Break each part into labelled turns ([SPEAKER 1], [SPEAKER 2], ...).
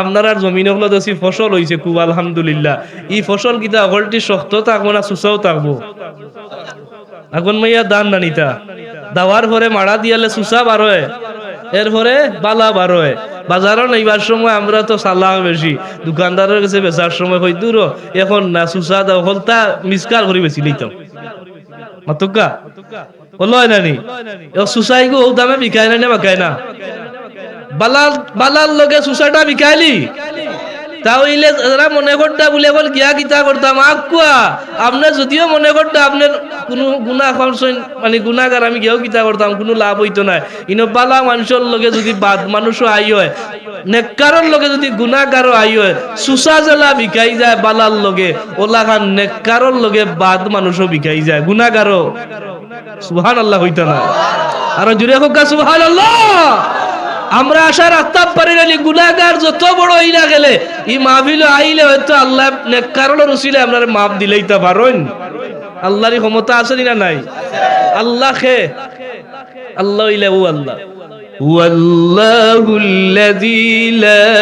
[SPEAKER 1] আপনার জমিন হলো দছি ফসল হইছে খুব, আলহামদুলিল্লাহ। ই ফসল কিতা অগলটি শক্ত থাকব না সুসাও থাকব। আগুন মাইয়া দান নানিতা দাওয়ার পরে মারা দিয়ালে সুসা বারোয় এরপরে বালা বারোয় বাজারও নেইবার সময় আমরা তো সালাহ বেশি। দোকানদারের কাছে বেচার সময় হই দূর। এখন না সুসা দাও হলতা মিসকার করে বেশি লইতাম মাতুকা হলো নানি সুসাই গো দামে বিকায় না বাকায় না বালাল বালার লগে সুসাটা বিকাইলি তাহলে যারা মনে করতা বলে বল গিয়া কিতা করতাম আকুয়া আপনি যদিও মনে করতা আপনার কোনো গুণা করছেন মানে গুণাগার আমি গিয়েও কিতা করতাম, কোনো লাভ হইতো না ইনো বালা মানুষের লগে যদি বাদ মানুষও আই হয় নেককারর লগে যদি গুণাগারও আই হয়, সুসা জেলা বিকাই যায় বালার লগে ওলা খান নেককারর লগে বাদ মানুষও বিকাই যায় গুণাগারও সুহান আল্লাহ হইতো না। আর জুড়ে হোক সুহান আল্লাহ আমরা আশা রাখতাম পারি না গুনাগার যত বড় হইলা গেলে ই মাহফিল আইলে হয়তো আল্লাহ কারণ রসিলে আপনার মাপ দিলেই তা পারেন আল্লাহরই ক্ষমতা আছে না নাই আল্লাহ খে আল্লাহ ইলে ও আল্লাহ والله الذي لا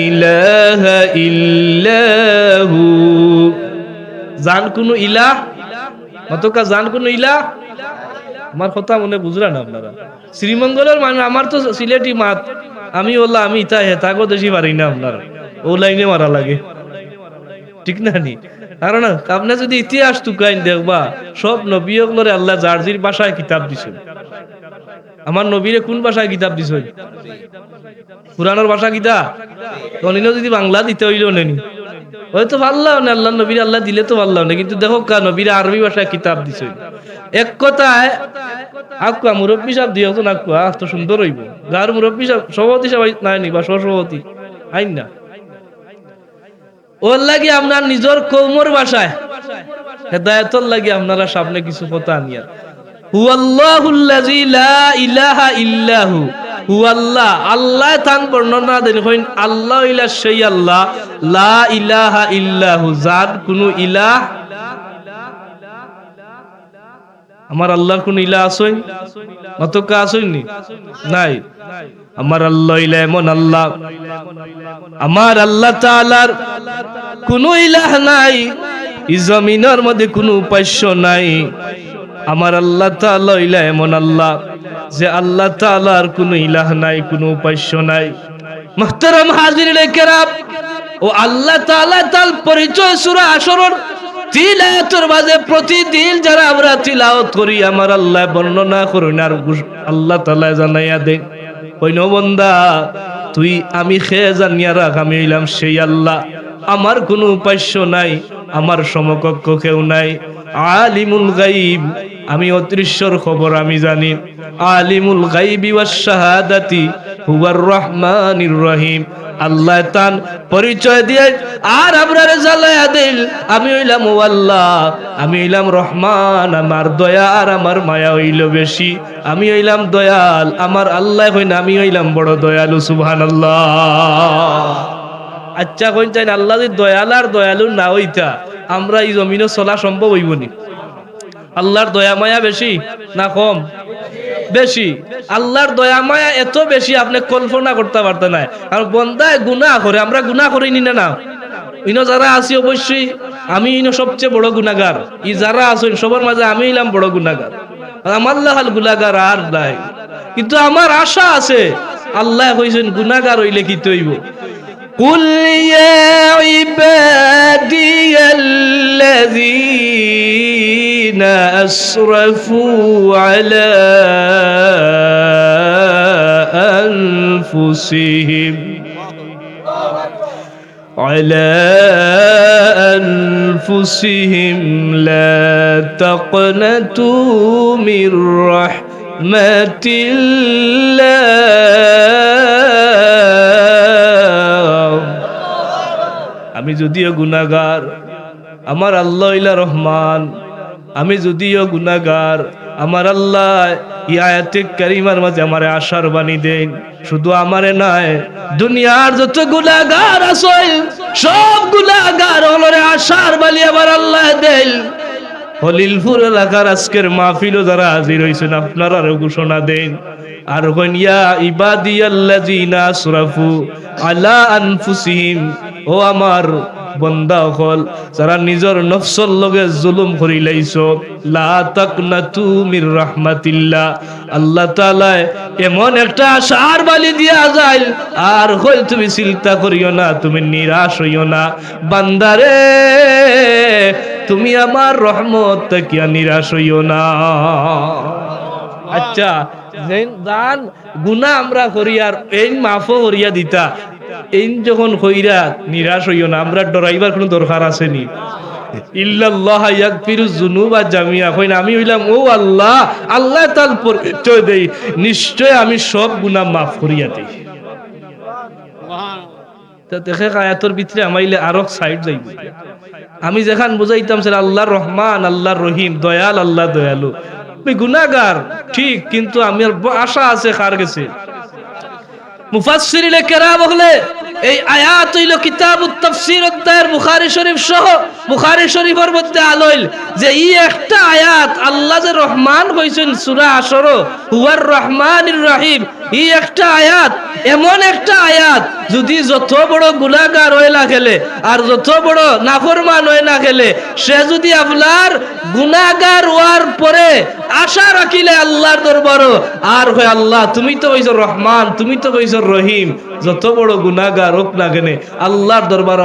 [SPEAKER 1] إله إلا هو জান কোনো ইলাহ অতকা জান কোনো ইলাহ আমার কথা মনে বুঝলেন আপনারা? শ্রীমঙ্গলের মানুষ, আমার তো সিলেটি মাত। আমি ওলা, আমি ইতা তাগো দেশি পারি না আপনার। ও লাইনে মারা লাগে। ঠিক না নি? কারণ আপনি যদি ইতিহাস টুকাইন দেখবা, সব নবীগুলোরে আল্লাহ জার্জির ভাষায় কিতাব দিছে আমার নবীরে কোন ভাষায় কিতাব দিছে পুরানোর ভাষা কিতা? যদি বাংলা দিতে হইল নেনি। হয়তো পারলাম না, আল্লাহ নবীর আল্লাহ দিলে তো পারলাম না, কিন্তু দেখো কা নবীর আরবি ভাষায় কিতাব দিছে এক কথায় আকুয়া মুরব্বী সাহেব দিও তো নাকুয়া আহ তো সুন্দর হইব। গার মুরব্বী সাহেব, সভাপতি সবাই নাই নি, বা সহসভাপতি, আইন না। ওর লাগি আপনার নিজের কৌমর ভাষায় হেদায়তর লাগি আপনারা সামনে কিছু কথা আনিয়া। হুয়াল্লাহুল্লাযী লা ইলাহা ইল্লাহু। হুয়াল্লাহ আল্লাহ তান বর্ণনা দেন হইন, আল্লাহ ইলা সেই আল্লাহ, লা ইলাহা ইল্লাহু, যার কোনো ইলাহ, আমার আল্লাহর কোন ইলা আসই অতকা আসইনি নাই। আমার আল্লাহ ইলা এমন আল্লাহ, আমার আল্লাহ তাআলার কোন ইলাহ নাই ই জমিনের মধ্যে কোনো উপাস্য নাই। আমার আল্লাহ তাআলা ইলা এমন আল্লাহ। যে আল্লাহ তাআলার কোনো ইলাহ নাই, কোনো উপাস্য নাই। মুহতারাম হাজিরিন কেরাম, ও আল্লাহ তাআলা তার পরিচয় সূরা যারা আমরা বন্দা, তুই আমি আমি সেই আল্লাহ। আমার কোনো উপাস্য নাই, আমার সমকক্ষ কেউ নাই। আলিমুল গাইব আমি অদৃশ্যর খবর আমি জানি। আলিমুল গাইবি ওয়াস শাহাদাতি হুয়ার রহমানির রহিম। আল্লাহ তান পরিচয় দিয়ে, আর আমরা জ্বালায়া দিল, আমি হইলাম ও আল্লাহ আমি হইলাম রহমান, আমার দয়া আর আমার মায়া হইল বেশি, আমি হইলাম দয়াল, আমার আল্লাহ হইন, আমি হইলাম বড় দয়ালু সুবহান আচ্ছা কইন চাই না আল্লাহ যদি দয়াল আর দয়ালু না হইতা, আমরা এই জমিনে চলা সম্ভব হইব নি? আল্লাহর দয়া মায়া বেশি না কম বেশি আল্লাহর দয়া মায়া এত বেশি আপনি কল্পনা করতে পারতেন না আর বন্দায় গুনাহ করে আমরা গুনাহ করি নি না ইনো যারা আছি অবশ্যই আমি ইনো সবচেয়ে বড় গুনাগার ই যারা আছেন সবার মাঝে আমি ইলাম বড় গুনাগার আমার লাহাল গুনাগার আর নাই কিন্তু আমার আশা আছে আল্লাহ কইছেন গুনাগার হইলে কি তৈব قل يا عبادي الذين أسرفوا على أنفسهم على أنفسهم لا تقنطوا من رحمة الله আমি যদিও গুনাগার আমার আল্লাহ ইলা রহমান আমি যদিও গুনাগার আমার আল্লাহ ইয়াতে কারিমার মাঝে আমারে আশার বাণী দেন। শুধু আমারে নাই দুনিয়ার যত গুনাগার আছে, সব গুনাগার হলরে আশার বাণী আমার আল্লাহ দেন। হলিলপুর এলাকার আজকের মাহফিলও যারা হাজির হয়েছেন আপনারা আরও ঘোষণা দেন। আর ইয়া ইবাদিয়াল্লাযিনা আসরাফু আলা আনফুসিহিম ও আমার বন্দা হল, যারা নিজের নফসর লগে জুলুম করি লাইছ, লা তাকনাতু মির রাহমাতিল্লাহ। আল্লাহ তাআলা এমন একটা আশার বালি দিয়া যায় আর হই তুমি চিন্তা করিও না, তুমি নিরাশ হইও না। বান্দারে, তুমি আমার রহমত তাকিয়া নিরাশ হইও না। আচ্ছা জান গুনাহ আমরা করি আর এই মাফও করিয়া দিতা। যখন হইরা নিরাশ হইও না, আমরা ডরাইবার কোনো দরকার আসেনি। আমি হইলাম, ও আল্লাহ আল্লাহ নিশ্চয় আমি সব গুনাহ মাফ করিয়া দেই। দেখে আয়াতর ভিতরে আমাইলে আরও সাইড যাইব। আমি যেখান বুঝাইতাম স্যার আল্লাহ রহমান, আল্লাহ রহিম, দয়াল, আল্লাহ দয়ালু। গুনাগার ঠিক, কিন্তু আমি আশা আছে কার গেছে মুফাসসিরিনে কেরাম হলে এই আয়াত হইল কিতাবুত তাফসীর অধ্যায়ের বুখারী শরীফ সহ বুখারী শরীফের মধ্যে আলোইল যে ই একটা আয়াত, আল্লাহ যে রহমান কইছেন সূরা আসর হুয়ার রহমানির রহিম, ই একটা আয়াত, এমন একটা আয়াত, যদি যত বড় গুনাহগার হয়ে না খেলে আর যত বড় নাফরমান হয়ে না খেলে সে যদি আপনার গুনাহগার হওয়ার পরে আশা রাখিলে আল্লাহর দরবার, আর হয় আল্লাহ, তুমি তো কইছো রহমান, তুমি তো কইছো রহিম, যত বড় গুনাহগার হোক না কেনে, আল্লাহর দরবার